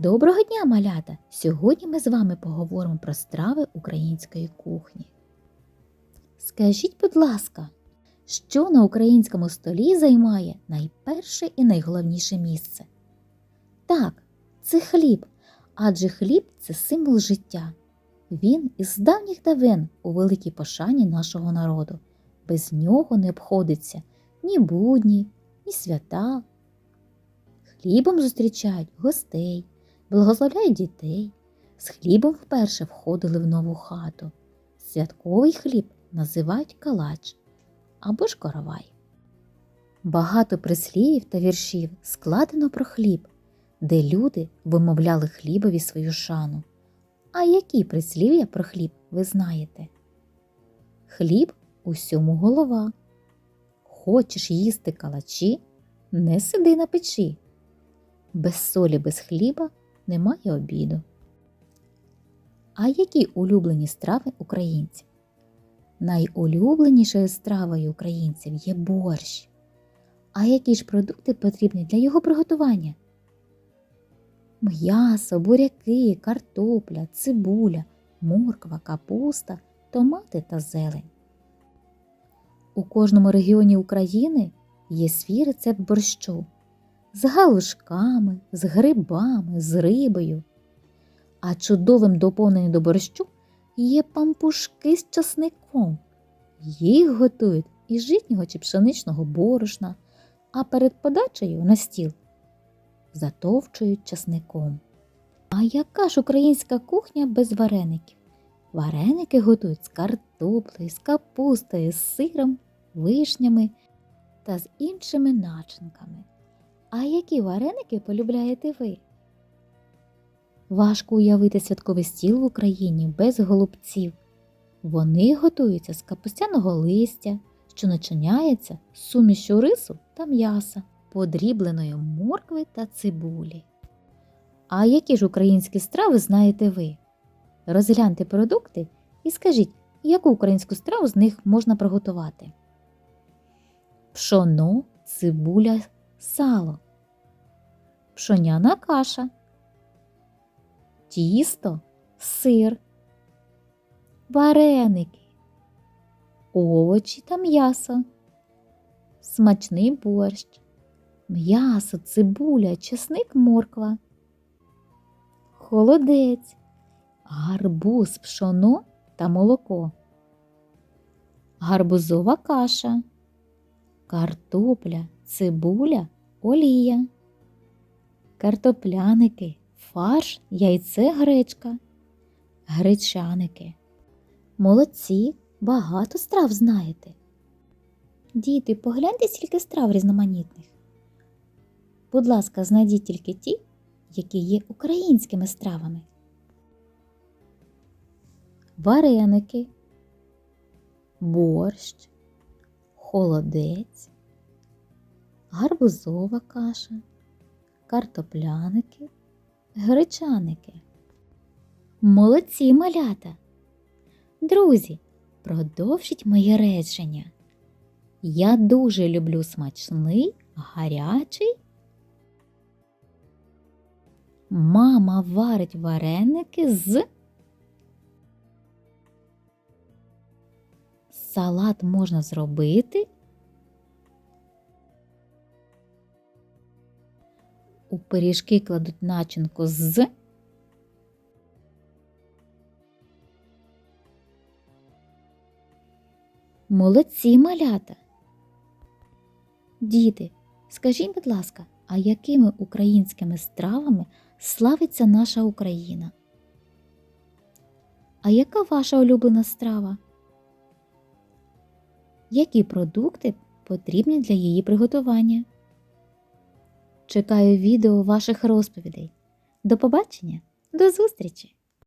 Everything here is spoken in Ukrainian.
Доброго дня, малята! Сьогодні ми з вами поговоримо про страви української кухні. Скажіть, будь ласка, що на українському столі займає найперше і найголовніше місце? Так, це хліб, адже хліб це символ життя. Він із давніх давен у великій пошані нашого народу. Без нього не обходиться ні будні, ні свята. Хлібом зустрічають гостей, благословляють дітей. З хлібом вперше входили в нову хату. Святковий хліб називають калач або ж коровай. Багато прислівів та віршів складено про хліб, де люди вимовляли хлібові свою шану. А які прислів'я про хліб ви знаєте? Хліб усьому голова. Хочеш їсти калачі, не сиди на печі. Без солі, без хліба немає обіду. А які улюблені страви українців? Найулюбленішою стравою українців є борщ. А які ж продукти потрібні для його приготування? М'ясо, буряки, картопля, цибуля, морква, капуста, томати та зелень. У кожному регіоні України є свій рецепт борщу з галушками, з грибами, з рибою. А чудовим доповненням до борщу є пампушки з часником. Їх готують із житнього чи пшеничного борошна, а перед подачею на стіл затовчують часником. А яка ж українська кухня без вареників? Вареники готують з картоплею, з капустою, з сиром, вишнями та з іншими начинками. А які вареники полюбляєте ви? Важко уявити святковий стіл в Україні без голубців. Вони готуються з капустяного листя, що начиняється з сумішю рису та м'яса, подрібленої моркви та цибулі. А які ж українські страви знаєте ви? Розгляньте продукти і скажіть, яку українську страву з них можна приготувати? Пшоно, цибуля, сало, пшоняна каша, тісто, сир, вареники, овочі та м'ясо, смачний борщ, м'ясо, цибуля, чесник, морква, холодець, гарбуз, пшоно та молоко, гарбузова каша, картопля, цибуля, олія, картопляники, фарш, яйце, гречка, гречаники. Молодці, багато страв знаєте. Діти, погляньте, скільки страв різноманітних. Будь ласка, знайдіть тільки ті, які є українськими стравами. Вареники, борщ, холодець, гарбузова каша, картопляники, гречаники. Молодці малята! Друзі, продовжіть моє речення. Я дуже люблю смачний, гарячий. Мама варить вареники з. Салат можна зробити. У пиріжки кладуть начинку з. Молодці малята. Діти, скажіть, будь ласка, а якими українськими стравами славиться наша Україна? А яка ваша улюблена страва? Які продукти потрібні для її приготування? Чекаю відео ваших розповідей. До побачення, до зустрічі!